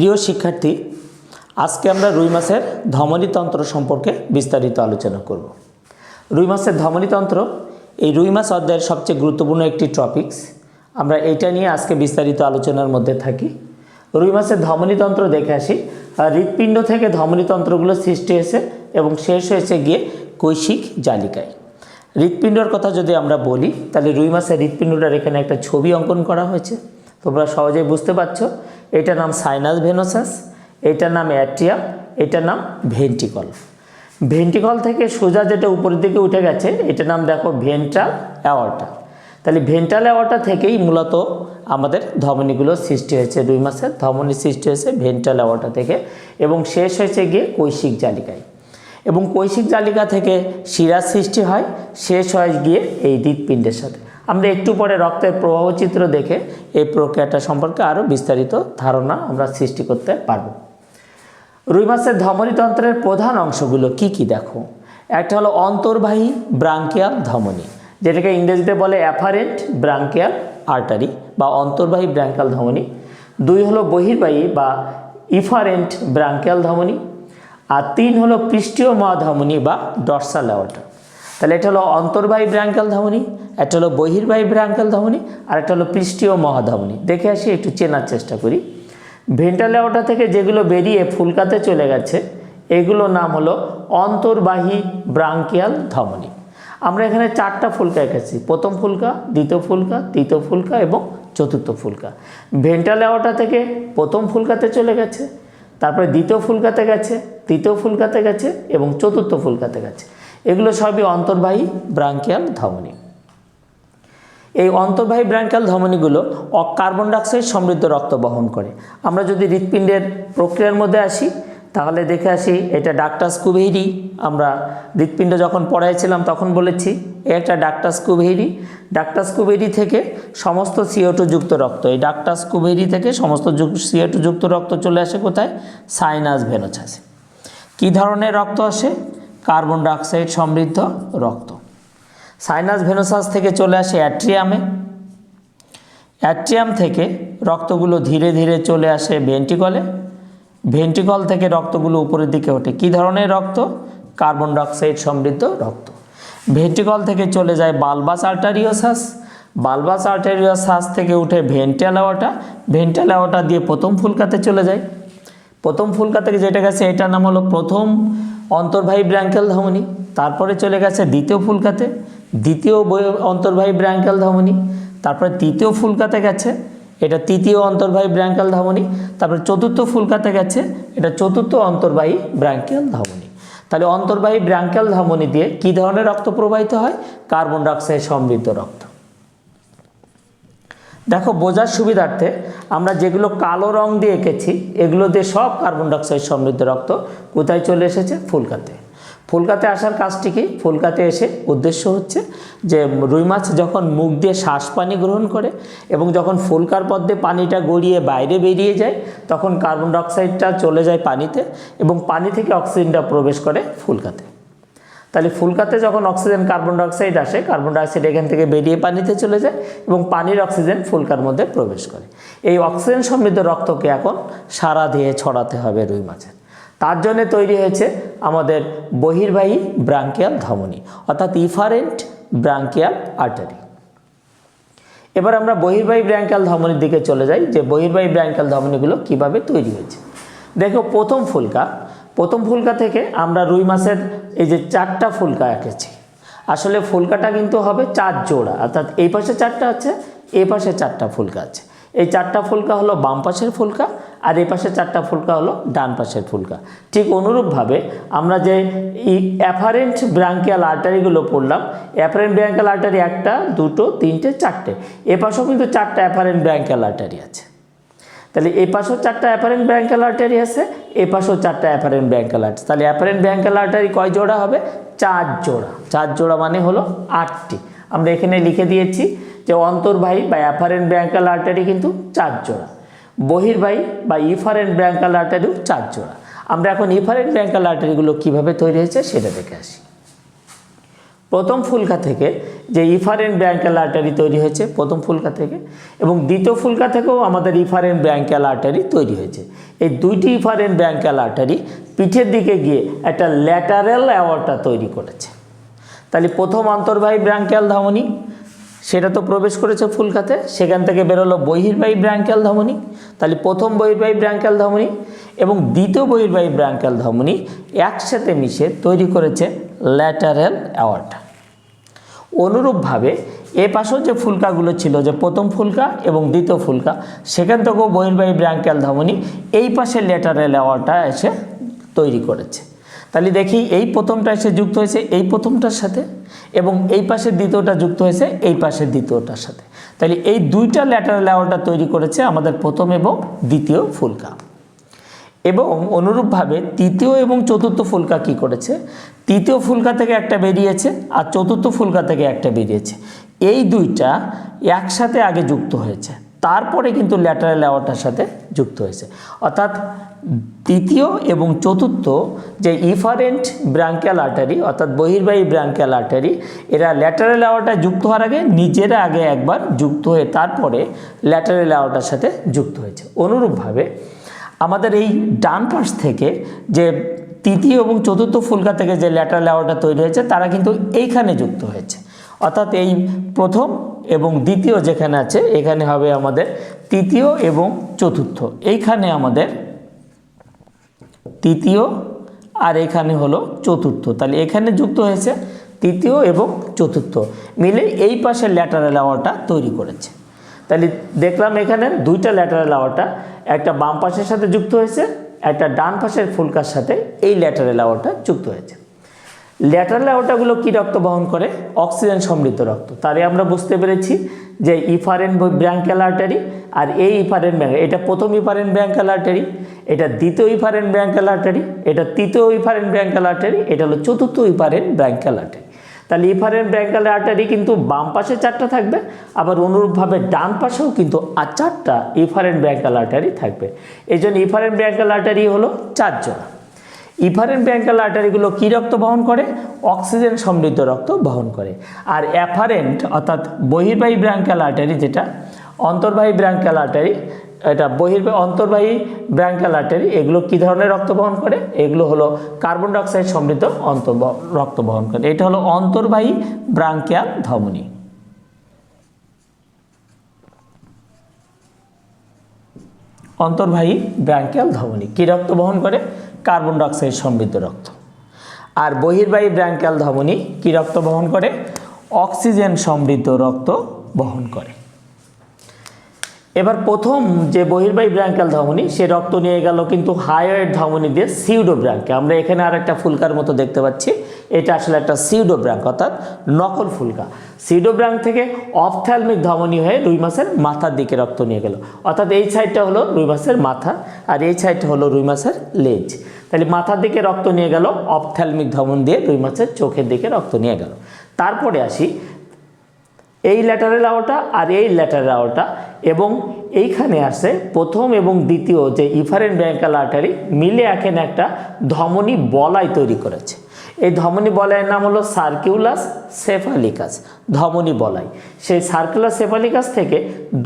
প্রিয় শিক্ষার্থী, আজকে আমরা রুই মাছের ধমনীতন্ত্র সম্পর্কে বিস্তারিত আলোচনা করব। রুই মাছের ধমনীতন্ত্র এই রুই মাছ অধ্যায়ের সবচেয়ে গুরুত্বপূর্ণ একটি টপিকস আমরা এটা নিয়ে আজকে বিস্তারিত আলোচনার মধ্যে থাকি। রুই মাছের ধমনীতন্ত্র দেখে আসি। হৃৎপিণ্ড থেকে ধমনীতন্ত্রগুলো সৃষ্টি হয়েছে এবং শেষ হয়েছে গিয়ে কৈশিক জালিকায়। হৃৎপিণ্ডর কথা যদি আমরা বলি, তাহলে রুই মাছের হৃৎপিণ্ডটার এখানে একটা ছবি অঙ্কন করা হয়েছে। তোমরা সহজেই বুঝতে পারছ। এটার নাম সাইনাস ভেনোসাস এটার নাম অ্যাট্রিয়া এটার নাম ভেন্টিকল ভেন্টিকল থেকে সোজা যেটা উপরের দিকে উঠে গেছে, এটার নাম দেখো ভেন্ট্রাল অ্যাওয়ার্টা তাহলে ভেন্ট্রাল অ্যাওয়ার্টা থেকেই মূলত আমাদের ধমনীগুলো সৃষ্টি হয়েছে রুই মাসের ধমনী সৃষ্টি হয়েছে ভেন্ট্রাল অ্যাওয়ার্টা থেকে এবং শেষ হয়েছে গিয়ে কৈশিক জালিকায়। এবং কৈশিক জালিকা থেকে শিরার সৃষ্টি হয়, শেষ হয় গিয়ে এই হৃৎপিণ্ডের সাথে। আমরা একটু পরে রক্তের প্রবাহ চিত্র দেখে এই প্রক্রিয়াটা সম্পর্কে আরও বিস্তারিত ধারণা আমরা সৃষ্টি করতে পারব। রুই মাছের ধমনীতন্ত্রের প্রধান অংশগুলো কি কি দেখো? একটা হলো অন্তর্বাহী ব্রাঙ্কিয়াল ধমনী, যেটাকে ইংরেজিতে বলে অ্যাফারেন্ট ব্রাঙ্কিয়াল আর্টারি বা অন্তর্বাহী ব্রাঙ্কিয়াল ধমনী। দুই হলো বহির্বাহী বা ইফারেন্ট ব্রাঙ্কিয়াল ধমনী। আর তিন হলো পৃষ্ঠীয় মহাধমনী বা ডরসাল অ্যাওয়ার্টা তাহলে এটা হলো অন্তর্বাহী ব্রাঙ্কাল ধমনী একটা হলো বহির্বাহী ব্রাঙ্কাল ধমনী, আর একটা হলো পৃষ্ঠীয় মহাধমনী। দেখে আসি, একটু চেনার চেষ্টা করি। ভেন্টাল অ্যাওয়ার্টা থেকে যেগুলো বেরিয়ে ফুলকাতে চলে গেছে, এগুলো নাম হলো অন্তর্বাহী ব্রাঙ্কিয়াল ধমনী। আমরা এখানে চারটা ফুলকা এঁকেছি। প্রথম ফুলকা, দ্বিতীয় ফুলকা, তৃতীয় ফুলকা এবং চতুর্থ ফুলকা। ভেন্টাল অ্যাওয়ার্টা থেকে প্রথম ফুলকাতে চলে গেছে, তারপরে দ্বিতীয় ফুলকাতে গেছে, তৃতীয় ফুলকাতে গেছে এবং চতুর্থ ফুলকাতে গেছে। এগুলো সবই অন্তর্বাহী ব্রাঙ্কিয়াল ধমনী। এই অন্তর্বাহী ব্রাঙ্কিয়াল ধমনীগুলো কার্বন ডাইঅক্সাইড সমৃদ্ধ রক্ত বহন করে। আমরা যদি হৃৎপিণ্ডের প্রক্রিয়ার মধ্যে আসি, তাহলে দেখে আসি এটা ডাক্টাস কুভেরি আমরা হৃৎপিণ্ড যখন পড়াইছিলাম তখন বলেছি একটা ডাক্টাস কুভেরি ডাক্টাস কুভেরি থেকে সমস্ত সিওটু যুক্ত রক্ত, এই ডাক্টাস কুভেরি থেকে সমস্ত সিওটু যুক্ত রক্ত চলে আসে কোথায়? সাইনাস ভেনোছাসে কী ধরনের রক্ত আসে? কার্বন ডাইঅক্সাইড সমৃদ্ধ রক্ত। সাইনাস ভেনোসাস থেকে চলে আসে অ্যাট্রিয়ামে। অ্যাট্রিয়াম থেকে রক্তগুলো ধীরে ধীরে চলে আসে ভেন্টিকলে। ভেন্টিকল থেকে রক্তগুলো উপরের দিকে ওঠে। কী ধরনের রক্ত? কার্বন ডাইঅক্সাইড সমৃদ্ধ রক্ত। ভেন্টিকল থেকে চলে যায় বালবাস আর্টারিওসাস। বালবাস আর্টারিওসাস থেকে উঠে ভেন্টালাওয়াটা। ভেন্টালাওয়াটা দিয়ে প্রথম ফুলকাতে চলে যায়। প্রথম ফুলকা থেকে যেটা গেছে, এটার নাম হলো প্রথম অন্তর্বাহী ব্র্যাঙ্কেল ধমনী, তারপরে চলে গেছে দ্বিতীয় ফুলকাতে, দ্বিতীয় অন্তর্বাহী ব্র্যাঙ্কেল ধমনী, তারপরে তৃতীয় ফুলকাতে গেছে, এটা তৃতীয় অন্তর্বাহী ব্র্যাঙ্কেল ধমনী, তারপরে চতুর্থ ফুলকাতে গেছে, এটা চতুর্থ অন্তর্বাহী ব্র্যাঙ্কেল ধমনী। তাহলে অন্তর্বাহী ব্র্যাঙ্কেল ধমনী দিয়ে কী ধরনের রক্ত প্রবাহিত হয়? কার্বন ডাইঅক্সাইড সমৃদ্ধ রক্ত। দেখো, বোঝার সুবিধার্থে আমরা যেগুলো কালো রং দিয়ে এঁকেছি, এগুলো দিয়ে সব কার্বন ডাইঅক্সাইড সমৃদ্ধ রক্ত কোথায় চলে এসেছে? ফুলকাতে। ফুলকাতে আসার কাজটি কি? ফুলকাতে এসে উদ্দেশ্য হচ্ছে যে রুই মাছ যখন মুখ দিয়ে শ্বাস পানি গ্রহণ করে এবং যখন ফুলকার পদ্মে পানিটা গড়িয়ে বাইরে বেরিয়ে যায়, তখন কার্বন ডাইঅক্সাইডটা চলে যায় পানিতে এবং পানি থেকে অক্সিজেনটা প্রবেশ করে ফুলকাতে। তাহলে ফুলকাতে যখন অক্সিজেন কার্বন ডাইঅক্সাইড আসে, কার্বন ডাইঅক্সাইড এখান থেকে বেরিয়ে পানিতে চলে যায় এবং পানির অক্সিজেন ফুলকার মধ্যে প্রবেশ করে। এই অক্সিজেন সমৃদ্ধ রক্তকে এখন সারা দিয়ে ছড়াতে হবে রুই মাছের। তার জন্য তৈরি হয়েছে আমাদের বহির্বাহী ব্রাঙ্কিয়াল ধমনী, অর্থাৎ ইফারেন্ট ব্রাঙ্কিয়াল আর্টারি। এবার আমরা বহির্বাহী ব্র্যাঙ্কাল ধমনির দিকে চলে যাই, যে বহির্বাহী ব্র্যাঙ্কাল ধমনিগুলো কীভাবে তৈরি হয়েছে। দেখো, প্রথম ফুলকা প্রথম ফুলকা থেকে আমরা রুই মাছের এই যে চারটা ফুলকা এঁকেছি। আসলে ফুলকাটা কিন্তু হবে চার জোড়া, অর্থাৎ এই পাশে চারটা আছে, এই পাশে চারটা ফুলকা আছে। এই চারটা ফুলকা হলো বাম পাশের ফুলকা আর এই পাশে চারটা ফুলকা হলো ডান পাশের ফুলকা। ঠিক অনুরূপভাবে আমরা যে এই অ্যাফারেন্ট ব্রাঙ্কিয়াল আর্টারিগুলো পড়লাম অ্যাফারেন্ট ব্রাঙ্কিয়াল আর্টারি একটা, দুটো, তিনটে, চারটে। এ পাশেও কিন্তু চারটা অ্যাফারেন্ট ব্রাঙ্কিয়াল আর্টারি আছে। তাহলে এই পাশেও চারটা অ্যাপারেন্ট ব্যাঙ্কাল আর্টারি আছে এ পাশেও চারটা অ্যাপারেন্ট ব্যাঙ্কাল আর্টারি তাহলে অ্যাপারেন্ট ব্যাঙ্কাল আর্টারি কয় জোড়া হবে? চার জোড়া। চার জোড়া মানে হলো আটটি। আমরা এখানে লিখে দিয়েছি যে অন্তর্বাহী বা অ্যাপারেন্ট ব্যাঙ্কাল আর্টারি কিন্তু চার জোড়া। বহির্বাহী বা ইফারেন্ট ব্যাঙ্কাল আর্টারিও চার জোড়া। আমরা এখন ইফারেন্ট ব্যাঙ্কাল আর্টারিগুলো কীভাবে তৈরি হয়েছে সেটা দেখে আসি। প্রথম ফুলকা থেকে যে ইফারেন ব্র্যাঙ্কেল আর্টারি তৈরি হয়েছে, প্রথম ফুলকা থেকে। এবং দ্বিতীয় ফুলকা থেকেও আমাদের ইফারেন ব্র্যাঙ্কেল আর্টারি তৈরি হয়েছে। এই দুইটি ইফারেন ব্র্যাঙ্কেল আর্টারি পিঠের দিকে গিয়ে একটা ল্যাটারাল অ্যাওয়ার্ডটা তৈরি করেছে। তাহলে প্রথম অন্তর্বাহী ব্র্যাঙ্কেল ধমনী, সেটা তো প্রবেশ করেছে ফুলকাতে, সেখান থেকে বেরোলো বহির্বাহী ব্র্যাঙ্কেল ধমনী, তাহলে প্রথম বহির্বাহী ব্র্যাঙ্কেল ধমনী এবং দ্বিতীয় বহির্বাহী ব্র্যাঙ্কেল ধমনী একসাথে মিশে তৈরি করেছে ল্যাটারাল অ্যাওয়ার্ড অনুরূপভাবে এ পাশেও যে ফুলকাগুলো ছিল, যে প্রথম ফুলকা এবং দ্বিতীয় ফুলকা, সেখান থেকেও বহির্বাহী ব্র্যাঙ্কেল ধমনী এই পাশে ল্যাটারাল অ্যাওয়ার্ডটা এসে তৈরি করেছে। তাহলে দেখি, এই প্রথমটা এসে যুক্ত হয়েছে এই প্রথমটার সাথে এবং এই পাশের দ্বিতীয়টা যুক্ত হয়েছে এই পাশের দ্বিতীয়টার সাথে। তাহলে এই দুইটা ল্যাটারাল অ্যাওয়ার্ডটা তৈরি করেছে আমাদের প্রথম এবং দ্বিতীয় ফুলকা। এবং অনুরূপভাবে তৃতীয় এবং চতুর্থ ফুলকা কি করেছে? তৃতীয় ফুলকা থেকে একটা বেরিয়েছে আর চতুর্থ ফুলকা থেকে একটা বেরিয়েছে। এই দুইটা একসাথে আগে যুক্ত হয়েছে। তারপরে কিন্তু ল্যাটারাল অ্যাওয়ার্ডটার সাথে যুক্ত হয়েছে। অর্থাৎ তৃতীয় এবং চতুর্থ যে ইফারেন্ট ব্রাঙ্কিয়াল আর্টারি অর্থাৎ বহির্বাহী ব্রাঙ্কিয়াল আর্টারি এরা ল্যাটারাল অ্যাওয়ার্ডটা যুক্ত হওয়ার আগে নিজেরা আগে একবার যুক্ত হয়ে তারপরে ল্যাটারাল অ্যাওয়ার্ডটার সাথে যুক্ত হয়েছে। অনুরূপভাবে আমাদের এই ডান পাশ থেকে যে তৃতীয় এবং চতুর্থ ফুলকা থেকে যে ল্যাটারাল অ্যাওয়ার্ডটা তৈরি হয়েছে, তারা কিন্তু এইখানে যুক্ত হয়েছে। অর্থাৎ এই প্রথম এবং দ্বিতীয় যেখানে আছে, এখানে হবে আমাদের তৃতীয় এবং চতুর্থ। এইখানে আমাদের তৃতীয় আর এখানে হলো চতুর্থ। তাহলে এখানে যুক্ত হয়েছে তৃতীয় এবং চতুর্থ। মিলে এই পাশে ল্যাটারাল আওয়ারটা তৈরি করেছে। তাহলে দেখলাম এখানে দুইটা ল্যাটারাল আওয়ারটা একটা বাম পাশের সাথে যুক্ত হয়েছে, একটা ডান পাশের ফুলকার সাথে এই ল্যাটারাল আওয়ারটা যুক্ত হয়েছে। ল্যাটারাল আওয়ারটাগুলো কী রক্ত বহন করে? অক্সিজেন সমৃদ্ধ রক্ত। তারে আমরা বুঝতে পেরেছি যে ইফারেন ব্র্যাঙ্কাল আর্টারি আর এই ইফারেন ব্যাঙ্ক এটা প্রথম ইফারেন ব্র্যাঙ্কাল আর্টারি এটা দ্বিতীয় ইফারেন ব্র্যাঙ্কাল আর্টারি এটা তৃতীয় ইফারেন ব্র্যাঙ্কাল আর্টারি এটা হলো চতুর্থ ইফারেন ব্র্যাঙ্কাল আর্টারি তাহলে ইফারেন ব্র্যাঙ্কাল আর্টারি কিন্তু বাম পাশে চারটা থাকবে, আবার অনুরূপভাবে ডান পাশেও কিন্তু আর চারটা ইফারেন ব্র্যাঙ্কাল আর্টারি থাকবে। এই জন্য ইফারেন ব্র্যাঙ্কাল আর্টারি হলো চারজন ইফারেন ব্র্যাঙ্কাল আর্টারিগুলো কী রক্ত বহন করে? অক্সিজেন সমৃদ্ধ রক্ত বহন করে। আর অ্যাফারেন্ট অর্থাৎ বহির্বাহী ব্র্যাঙ্কাল আর্টারি যেটা, অন্তর্বাহী ব্র্যাঙ্কাল আর্টারি এটা বহির অন্তর্বাহী ব্র্যাঙ্কাল আর্টারি, এগুলো কী ধরনের রক্ত বহন করে? এগুলো হলো কার্বন ডাইঅক্সাইড সমৃদ্ধ অন্তর রক্ত বহন করে। এটা হলো অন্তর্বাহী ব্রাঙ্কিয়াল ধমনী। অন্তর্বাহী ব্র্যাঙ্কিয়াল ধমনী। কী রক্ত বহন করে? কার্বন ডাইঅক্সাইড সমৃদ্ধ রক্ত। আর বহির্বাহী ব্র্যাঙ্কিয়াল ধমনী কী রক্ত বহন করে? অক্সিজেন সমৃদ্ধ রক্ত বহন করে। এবার প্রথম যে বহির্বাহী ব্র্যাঙ্কাল ধমনী, সে রক্ত নিয়ে গেল কিন্তু হাইওয়েড ধমনী দিয়ে সিউডো ব্র্যাঙ্কে। আমরা এখানে আর একটা ফুলকার মতো দেখতে পাচ্ছি। এটা আসলে একটা সিউডো ব্র্যাঙ্ক, অর্থাৎ নকল ফুলকা। সিউডো ব্র্যাঙ্ক থেকে অপথ্যালমিক ধমনী হয়ে রুই মাছের মাথার দিকে রক্ত নিয়ে গেল। অর্থাৎ এই সাইডটা হলো রুই মাছের মাথা আর এই সাইডটা হলো রুই মাছের লেজ। তাহলে মাথার দিকে রক্ত নিয়ে গেল অপথ্যালমিক ধমন দিয়ে রুই মাছের চোখের দিকে রক্ত নিয়ে গেল। তারপরে আসি এই ল্যাটারেল আওয়াটা আর এই ল্যাটারেল আওয়াটা এবং এইখানে আসে প্রথম এবং দ্বিতীয় যে ইফারেন ব্যাঙ্কাল আর্টারি মিলে এখানে একটা ধমনী বলাই তৈরি করেছে। এই ধমনী বলাইয়ের নাম হলো সার্কিউলাস সেফালিকাস, ধমনী বলাই। সেই সার্কুলাস সেফালিকাস থেকে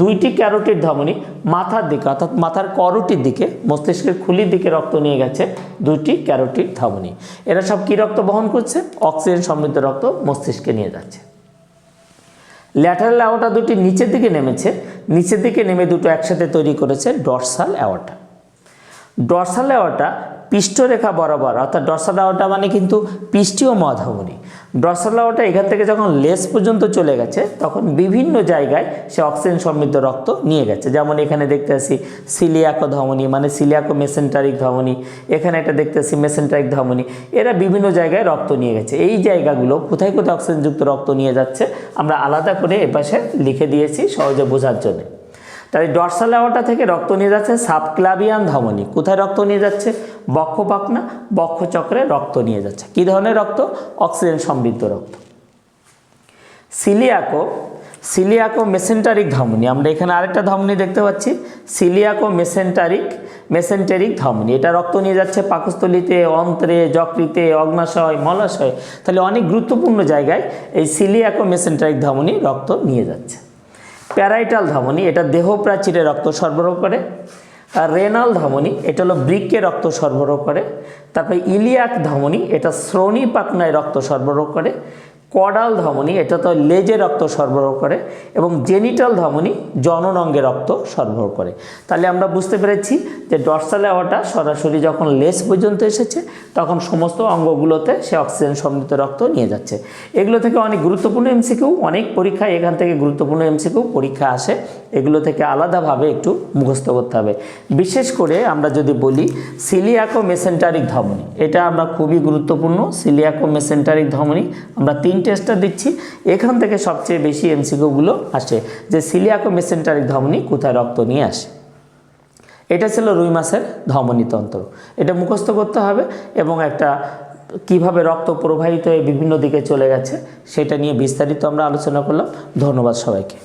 দুইটি ক্যারোটির ধমনী মাথার দিকে অর্থাৎ মাথার করোটির দিকে, মস্তিষ্কের খুলির দিকে রক্ত নিয়ে গেছে দুইটি ক্যারোটির ধমনী। এরা সব কী রক্ত বহন করছে? অক্সিজেন সমৃদ্ধ রক্ত মস্তিষ্কে নিয়ে যাচ্ছে। ল্যাটারাল অ্যাওয়াটা দুটি নিচের দিকে নেমেছে, নিচের দিকে নেমে দুটো একসাথে তৈরি করেছে ডরসাল অ্যাওয়াটা ডরসাল অ্যাওয়াটা পৃষ্ঠরেখা বরাবর, অর্থাৎ ডরসাল অ্যাওয়াটা মানে কিন্তু পৃষ্ঠীয় মধমনি ডরসাল অ্যাওয়াটা এখান থেকে যখন লেস পর্যন্ত চলে গেছে, তখন বিভিন্ন জায়গায় সে অক্সিজেন সমৃদ্ধ রক্ত নিয়ে গেছে। যেমন এখানে দেখতে আসি সিলিয়াকো ধমনী মানে সিলিয়াকো মেসেন্টারিক ধমনী। এখানে একটা দেখতে আসি মেসেন্টারিক ধমনী। এরা বিভিন্ন জায়গায় রক্ত নিয়ে গেছে। এই জায়গাগুলো কোথায় কোথায় অক্সিজেনযুক্ত রক্ত নিয়ে যাচ্ছে, আমরা আলাদা করে এপাশে লিখে দিয়েছি সহজে বোঝার জন্য। তাই ডরসাল অ্যাওয়াটা থেকে রক্ত নিয়ে যাচ্ছে সাবক্লাভিয়ান ধমনী। কোথায় রক্ত নিয়ে যাচ্ছে? বক্ষ পাকনা বক্ষচক্রে রক্ত নিয়ে যাচ্ছে। কী ধরনের রক্ত? অক্সিজেন সমৃদ্ধ রক্ত। সিলিয়াকো সিলিয়াকো মেসেন্টারিক ধমনী। আমরা এখানে আরেকটা ধমনী দেখতে পাচ্ছি। সিলিয়াকো মেসেন্টারিক মেসেন্টারিক ধমনী। এটা রক্ত নিয়ে যাচ্ছে পাকস্থলিতে, অন্ত্রে, যকৃতে, অগ্নাশয়, মলাশয়। তাহলে অনেক গুরুত্বপূর্ণ জায়গায় এই সিলিয়াকো মেসেন্টারিক ধমনী রক্ত নিয়ে যাচ্ছে। প্যারাইটাল ধমনী, এটা দেহ প্রাচীরে রক্ত সরবরাহ করে। আর রেনাল ধমনী, এটা হলো বৃক্কে রক্ত সরবরাহ করে। তারপরে ইলিয়াক ধমনী, এটা শ্রোণী পাকনায় রক্ত সরবরাহ করে। কডাল ধমনী, এটা তো লেজে রক্ত সরবরাহ করে এবং জেনিটাল ধমনী জনন অঙ্গে রক্ত সরবরাহ করে। তাহলে আমরা বুঝতে পেরেছি যে ডরসাল অ্যাওয়াটা সরাসরি যখন লেজ পর্যন্ত এসেছে, তখন সমস্ত অঙ্গগুলোতে সে অক্সিজেন সমৃদ্ধ রক্ত নিয়ে যাচ্ছে। এগুলো থেকে অনেক গুরুত্বপূর্ণ এমসিকিউ অনেক পরীক্ষায় এখান থেকে গুরুত্বপূর্ণ এমসিকিউ পরীক্ষা আসে। এগুলো থেকে আলাদাভাবে একটু মুখস্থ করতে হবে। বিশেষ করে আমরা যদি বলি সিলিয়াকো মেসেন্টারিক ধমনী, এটা আমরা খুবই গুরুত্বপূর্ণ সিলিয়াকো মেসেন্টারিক ধমনী। আমরা তিন টেস্টটা দিচ্ছি, এখান থেকে সবচেয়ে বেশি এমসিকিউগুলো আসে, যে সিলিয়াকো মেসেন্টারিক ধমনী কোথায় রক্ত নিয়ে আসে। এটা ছিল রুই মাছের ধমনীতন্ত্র এটা মুখস্থ করতে হবে এবং একটা কীভাবে রক্ত প্রবাহিত হয়ে বিভিন্ন দিকে চলে গেছে, সেটা নিয়ে বিস্তারিত আমরা আলোচনা করলাম। ধন্যবাদ সবাইকে।